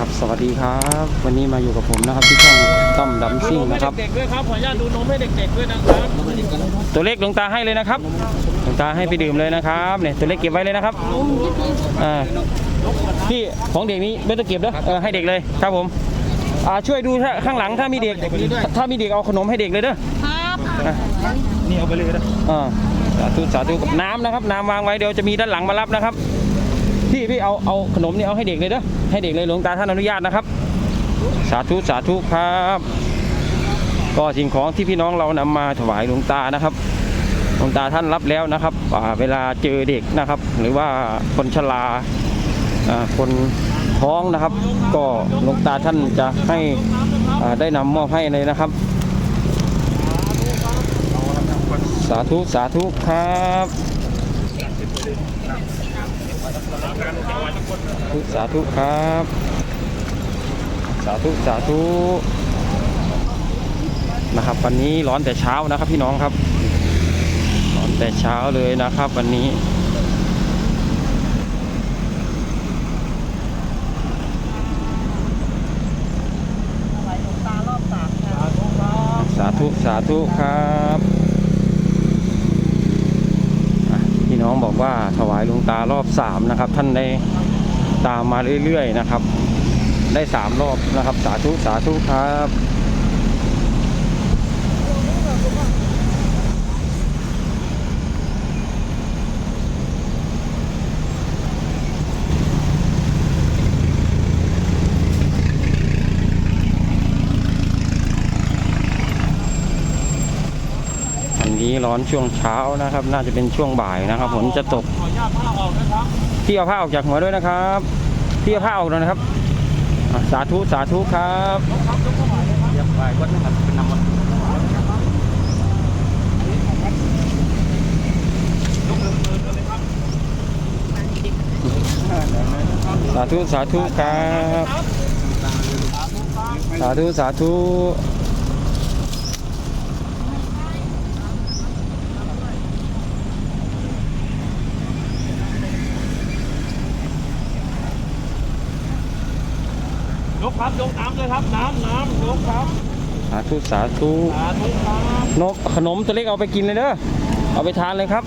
ครับ สวัสดีครับ วันนี้มาอยู่กับผมนะครับที่ช่องต้อมดำซิ่งดูนมให้นะครับเด็กๆด้วยครับขออนุญาตดูนมให้เด็กๆด้วยนะครับตัวเล็กหลวงตาให้เลยนะครับหลวงตาให้ไปดื่มเลยนะครับเนี่ยตัวเล็กเก็บไว้เลยนะครับอ่าพี่ของเด็กนี้ไม่ต้องเก็บนะเออให้เด็กเลยครับผมอ่าช่วยดูถ้าข้างหลังถ้ามีเด็กถ้ามีเด็กเอาขนมให้เด็กเลยเด้อครับนี่เอาไปเลยนะอ่าสาธุสาธุกับน้ำนะครับ น้ำวางไว้เดี๋ยวจะมีด้านหลังมารับนะครับ พี่พี่เอาเอาขนมนี่เอาให้เด็กเลยเด้อให้เด็กเลยหลวงตาท่านอนุญาตนะครับ สาธุสาธุครับ ก็สิ่งของที่พี่น้องเรานำมาถวายหลวงตานะครับหลวงตาท่านรับแล้วนะครับอ่าเวลาเจอเด็กนะครับ หรือว่าคนชราคนท้องนะครับ ก็หลวงตาท่านจะให้ได้นำมอบให้เลยนะครับสาธุสาธุครับ สาธุครับ สาธุสาธุนะครับ วันนี้ร้อนแต่เช้านะครับพี่น้องครับ ร้อนแต่เช้าเลยนะครับ วันนี้สาธุสาธุครับอะพี่น้ องบอกว่าถวายหลวงตารอบสามนะครับ ท่านได้ตามมาเรื่อยๆนะครับ ได้สามรอบนะครับ สาธุสาธุครับ นี้ร้อนช่วงเช้านะครับ น่าจะเป็นช่วงบ่ายนะครับฝนจะตกพี่เอาผ้าออกจากหัวด้วยนะครับพี่เอาผ้าออกแล้วนะครับสาธุสาธุครับเรียบร้อยวัดนะครับเป็นนำมันสาธุสาธุครับ สาธุสาธุ ครับยกน้ำเลยครับ น้ำน้ำยกครับ สาธุสาธุสาธุครับนกขนมตัวเล็กเอาไปกินเลยเด้อ เอาไปทานเลยครับ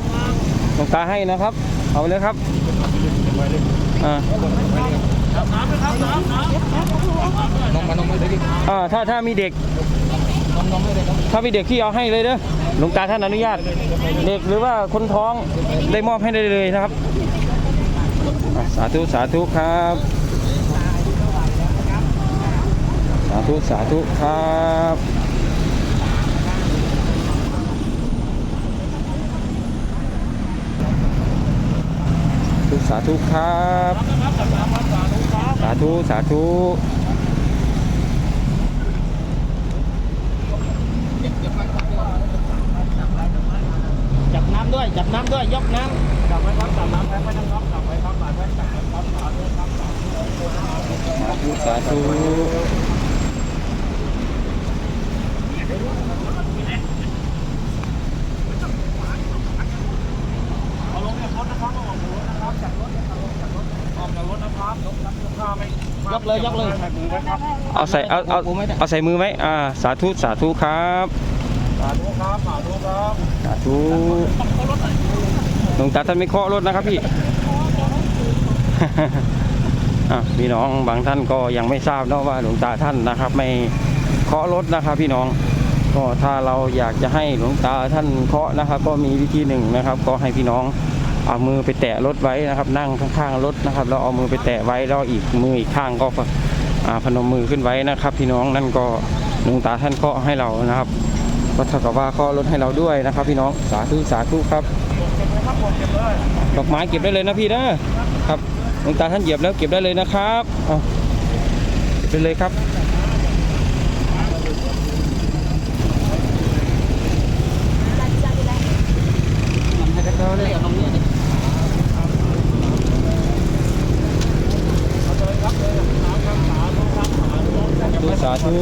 หลวงตาให้นะครับ เอาเลยครับ อ่าน้ำนะครับน้ำน้ำน้องมาน้องไม่ได้ดิอ่าถ้าถ้ามีเด็กน้องน้องไม่ได้ครับถ้ามีเด็กที่เอาให้เลยเด้อ หลวงตาท่านอนุญาต เด็กหรือว่าคนท้องได้มอบให้ได้เลยนะครับอะสาธุสาธุครับ สาธุ สาธุ ครับสาธุครับ สาธุ สาธุจับน้ำด้วย จับน้ำด้วย ยกน้ำจับไว้ครับจับน้ำแพ้ไว้นะครับจับไว้ครับจับไว้จับไว้ครับสาธุครับสาธุสาธุ เอาลงจากรถนะครับเอาออกจากรถนะครับจากรถเอาลงจากรถออกจากรถนะครับยกครับยกข้าไม่ยกเลยยกเลย ใส่มือไว้ครับเอาใส่เอาเอาเอาใส่มือไหมอ่าสาธุสาธุครับสาธุครับสาธุครับสาธุหลวงตาท่านไม่เคาะรถนะครับพี่อะพี่น้องบางท่านก็ยังไม่ทราบเนอะว่าหลวงตาท่านนะครับ ไม่เคาะรถนะครับ พี่น้อง ก็ถ้าเราอยากจะให้หลวงตาท่านเคาะนะครับ ก็มีวิธีหนึ่งนะครับ ก็ให้พี่น้องเอามือไปแตะรถไว้นะครับ นั่งข้างๆรถนะครับแล้วเอามือไปแตะไว้แล้วอีกมืออีกข้างก็พนมมือขึ้นไว้นะครับ พี่น้องนั่นก็หลวงตาท่านเคาะให้เรานะครับก็เท่ากับว่าเคาะรถให้เราด้วยนะครับ พี่น้องสาธุสาธุครับดอกไม้เก็บได้เลยนะพี่นะครับหลวงตาท่านเหยียบแล้วเก็บได้เลยนะครับเอาเก็บไปเลยครับ ธุ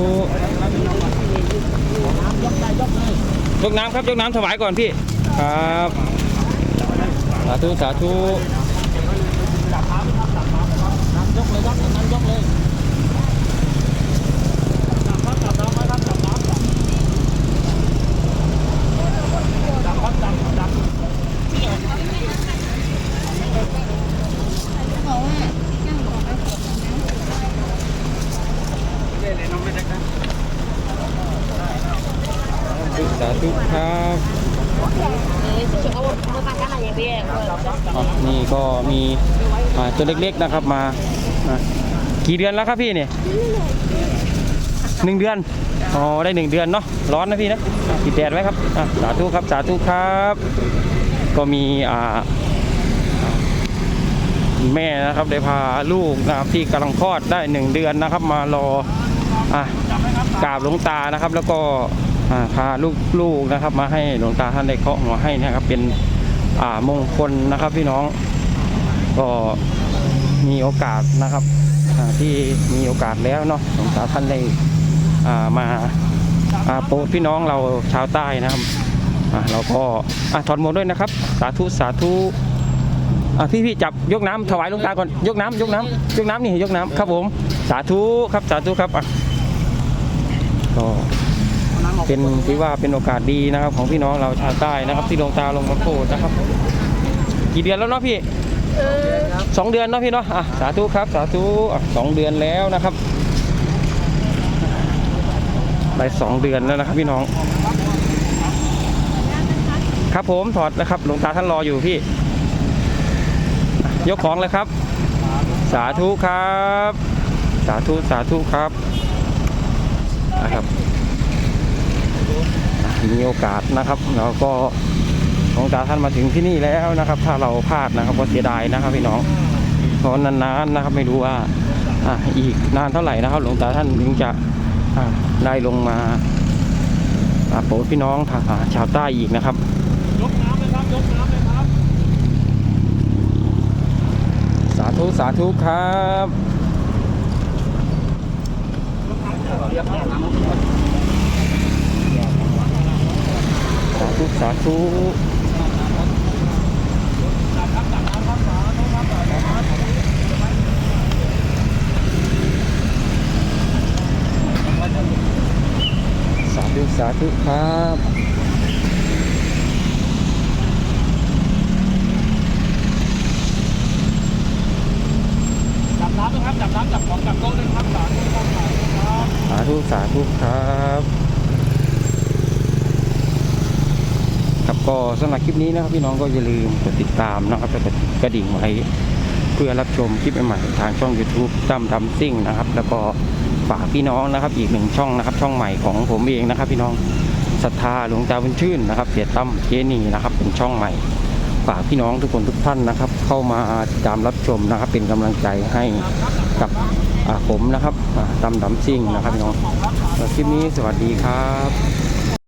ยกน้ำครับยกน้ำถวายก่อนพี่ ครับ สาธุ สาธุ ยกเลยครับนั้นยกเลย ธุครับอ๋อนี่ก็มีอ่าตัวเล็กๆนะครับมาอะกี่เดือนแล้วครับพี่เนี่ยหนึ่งเดือนอ๋อได้หนึ่งเดือนเนาะร้อนนะพี่นะติดแดดไว้ครับอะสาธุครับสาธุครับ ก็มีอ่าแม่นะครับได้พาลูกนะครับที่กำลังคลอดได้หนึ่งเดือนนะครับ มารออะกราบหลวงตานะครับ แล้วก็ พาลูกๆนะครับมาให้หลวงตาท่านได้เคาะหัวให้นะครับ เป็นอ่ามงคลนะครับพี่น้องก็มีโอกาสนะครับที่มีโอกาสแล้วเนาะหลวงตาท่านได้อ่ามาอาโปรดพี่น้องเราชาวใต้นะครับเราก็อะถอดหมวกด้วยนะครับ สาธุสาธุอะพี่พี่จับยกน้ำถวายหลวงตาก่อนยกน้ำยกน้ำยกน้ำนี่ยกน้ำครับผม สาธุครับสาธุครับอะก็ เป็นถือว่าเป็นโอกาสดีนะครับของพี่น้องเราชาวใต้นะครับ ที่หลวงตาลงมาโปรดนะครับ กี่เดือนแล้วเนาะพี่สองเดือนเนาะพี่เนาะอะสาธุครับ สาธุอะสองเดือนแล้วนะครับได้สองเดือนแล้วนะครับพี่น้อง ครับผมถอดนะครับหลวงตาท่านรออยู่พี่ ยกของเลยครับ สาธุครับ สาธุสาธุครับนะครับอะ มีโอกาสนะครับเราก็หลวงตาท่านมาถึงที่นี่แล้วนะครับ ถ้าเราพลาดนะครับก็เสียดายนะครับพี่น้องเพราะนานๆนะครับไม่รู้ว่าอะอีกนานเท่าไหร่นะครับ หลวงตาท่านถึงจะได้ลงมาโปรดพี่น้องทางชาวใต้อีกนะครับยกน้ำเลยครับยกน้ำเลยครับ สาธุสาธุครับ สา ธุสาธุสาธุสาธุครับจับน้ำเลยครับจับน้ำจับของจับโต๊ะเลยครับสาธุสาธุครับสาธุสาธุครับ ครับ ก็สำหรับคลิปนี้นะครับพี่น้องก็อย่าลืมกดติดตามนะครับก็กระดิ่งไว้เพื่อรับชมคลิปใหม่ๆทางช่อง YouTube ตั้มทำซิ่งนะครับ แล้วก็ฝากพี่น้องนะครับ อีกหนึ่งช่องนะครับ ช่องใหม่ของผมเองนะครับ พี่น้องศรัทธาหลวงตาบุญชื่นนะครับเสียตั้มเจนีนะครับเป็นช่องใหม่ ฝากพี่น้องทุกคนทุกท่านนะครับ เข้ามาติดตามรับชมนะครับ เป็นกำลังใจให้กับผมนะครับตั้มดำซิ่งนะครับพี่น้องคลิปนี้สวัสดีครับ